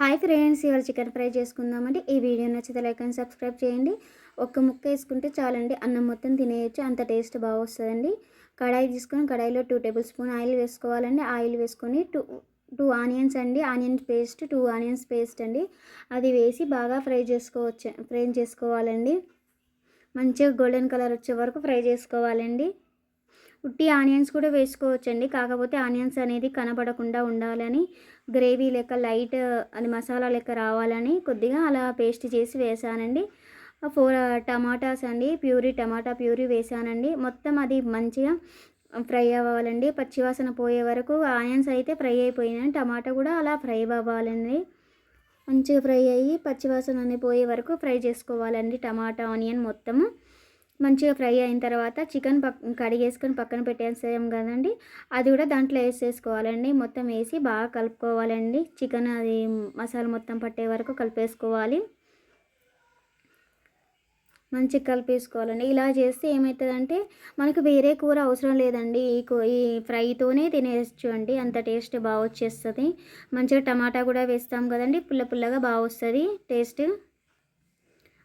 Hi friends ఇవాళ chicken fry చేసుకుందామండి. ఈ వీడియో నచ్చితే లైక్ అండ్ సబ్స్క్రైబ్ చేయండి. ఒక్క ముక్క వేసుకుంటే చాలండి అన్నం మొత్తం తినేయచ్చు అంత టేస్ట్ బాగా వస్తుందండి. కడాయి తీసుకొని కడాయిలో టూ టేబుల్ స్పూన్ ఆయిల్ వేసుకోవాలండి. ఆయిల్ వేసుకొని టూ టూ ఆనియన్స్ అండి. Onion paste two onions paste అండి. అది వేసి బాగా ఫ్రై చేసుకోవచ్చు ఫ్రై చేసుకోవాలండి. మంచిగా గోల్డెన్ కలర్ వచ్చే వరకు ఫ్రై చేసుకోవాలండి. ఉట్టి ఆనియన్స్ కూడా వేసుకోవచ్చండి. కాకపోతే ఆనియన్స్ అనేది కనబడకుండా ఉండాలని గ్రేవీ లెక్క లైట్ అది మసాలా లెక్క రావాలని కొద్దిగా అలా పేస్ట్ చేసి వేసానండి. ఫోర్ టమాటాస్ అండి ప్యూరీ టమాటా ప్యూరీ వేసానండి. మొత్తం అది మంచిగా ఫ్రై అవ్వాలండి. పచ్చివాసన పోయే వరకు ఆనియన్స్ అయితే ఫ్రై అయిపోయినాయి. టమాటా కూడా అలా ఫ్రై అవ్వాలండి. మంచిగా ఫ్రై అయ్యి పచ్చివాసన అనేది పోయే వరకు ఫ్రై చేసుకోవాలండి. టమాటా ఆనియన్ మొత్తము. మంచిగా ఫ్రై అయిన తర్వాత చికెన్ పక్ కడిగేసుకొని పక్కన పెట్టేసాం కదండి. అది కూడా దాంట్లో వేసేసుకోవాలండి. మొత్తం వేసి బాగా కలుపుకోవాలండి. చికెన్ అది మసాలా మొత్తం పట్టే వరకు కలిపేసుకోవాలి. మంచిగా కలిపేసుకోవాలండి. ఇలా చేస్తే ఏమవుతుందంటే మనకు వేరే కూర అవసరం లేదండి. ఈ ఈ ఫ్రైతోనే తినేయచ్చు అండి. అంత టేస్ట్ బాగా వచ్చేస్తుంది. మంచిగా టమాటా కూడా వేస్తాం కదండి. పుల్ల పుల్లగా బాగా వస్తుంది టేస్ట్.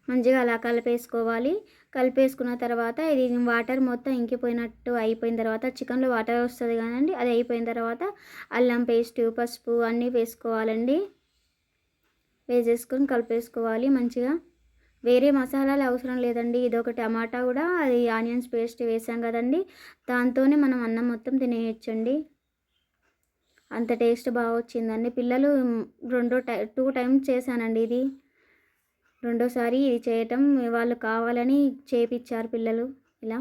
మంచిగా అలా కలిపేసుకోవాలి. కలిపేసుకున్న తర్వాత ఇది వాటర్ మొత్తం ఇంకిపోయినట్టు అయిపోయిన తర్వాత చికెన్లో వాటర్ వస్తుంది కదండి అది అయిపోయిన తర్వాత అల్లం పేస్ట్ పసుపు అన్నీ వేసుకోవాలండి. వేసేసుకొని కలిపేసుకోవాలి మంచిగా. వేరే మసాలాలు అవసరం లేదండి ఇది ఒక టమాటా కూడా అది ఆనియన్స్ పేస్ట్ వేసాం కదండి దాంతోనే మనం అన్నం మొత్తం తినేయచ్చండి. అంత టేస్ట్ బాగా వచ్చిందండి పిల్లలు రెండో టై టూ టైమ్స్ చేశానండి ఇది. రెండోసారి ఇది చేయటం వాళ్ళు కావాలని చేపిచ్చారు పిల్లలు ఇలా.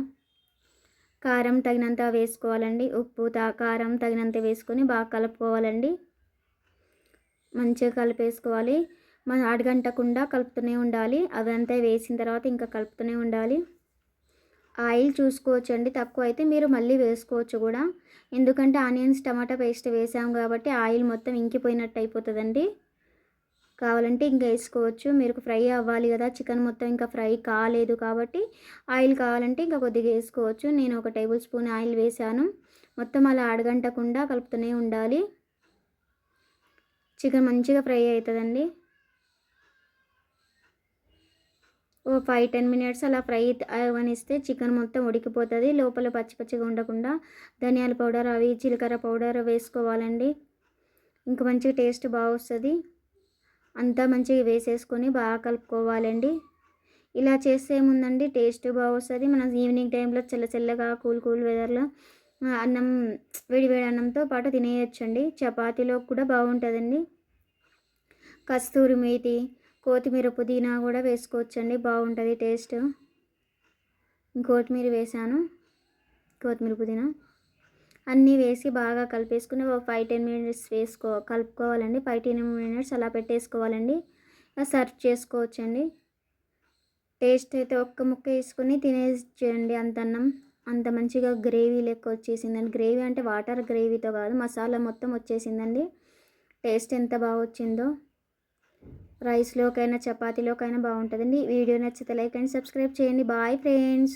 కారం తగినంత వేసుకోవాలండి ఉప్పు తా కారం తగినంత వేసుకొని బాగా కలుపుకోవాలండి. మంచిగా కలిపేసుకోవాలి. మన అడగంటకుండా కలుపుతూనే ఉండాలి. అదంతా వేసిన తర్వాత ఇంకా కలుపుతూనే ఉండాలి. ఆయిల్ చూసుకోవచ్చండి తక్కువ అయితే మీరు మళ్ళీ వేసుకోవచ్చు కూడా. ఎందుకంటే ఆనియన్స్ టమాటా పేస్ట్ వేసాం కాబట్టి ఆయిల్ మొత్తం ఇంకిపోయినట్టు అయిపోతుందండి కావాలంటే ఇంకా వేసుకోవచ్చు. మీరు ఫ్రై అవ్వాలి కదా చికెన్ మొత్తం ఇంకా ఫ్రై కాలేదు కాబట్టి ఆయిల్ కావాలంటే ఇంకా కొద్దిగా వేసుకోవచ్చు. నేను ఒక టేబుల్ స్పూన్ ఆయిల్ వేసాను. మొత్తం అలా అడగంటకుండా కలుపుతూనే ఉండాలి. చికెన్ మంచిగా ఫ్రై అవుతుందండి. ఓ ఫైవ్ టెన్ మినిట్స్ అలా ఫ్రై అవనిస్తే చికెన్ మొత్తం ఉడికిపోతుంది. లోపల పచ్చి పచ్చిగా ఉండకుండా ధనియాల పౌడర్ అవి జీలకర్ర పౌడర్ వేసుకోవాలండి. ఇంకా మంచిగా టేస్ట్ బాగా వస్తుంది అంతా మంచిగా వేసేసుకొని బాగా కలుపుకోవాలండి. ఇలా చేస్తే ఏముందండి? టేస్ట్ బాగా వస్తుంది మనం ఈవినింగ్ టైంలో చల్ల చల్లగా కూల్ కూల్ వెదర్లో అన్నం వేడివేడి అన్నంతో పాటు తినేయచ్చండి. చపాతీలో కూడా బాగుంటుందండి. కస్తూరి మేతి కొత్తిమీర పుదీనా కూడా వేసుకోవచ్చండి. బాగుంటుంది టేస్ట్. కొత్తిమీర వేసాను కొత్తిమీర పుదీనా. అన్నీ వేసి బాగా కలిపేసుకుని ఒక ఫైవ్ టెన్ మినిట్స్ వేసుకో కలుపుకోవాలండి. ఫైవ్ టెన్ మినిట్స్ అలా పెట్టేసుకోవాలండి. సర్వ్ చేసుకోవచ్చండి. టేస్ట్ అయితే ఒక్క ముక్క వేసుకొని తినేసేయండి అంత అన్నం. అంత మంచిగా గ్రేవీ లెక్క వచ్చేసిందండి. గ్రేవీ అంటే వాటర్ గ్రేవీతో కాదు మసాలా మొత్తం వచ్చేసిందండి. టేస్ట్ ఎంత బాగా వచ్చిందో. రైస్లోకైనా చపాతీలోకైనా బాగుంటుందండి. వీడియో నచ్చితే లైక్ అండ్ సబ్స్క్రైబ్ చేయండి. Bye friends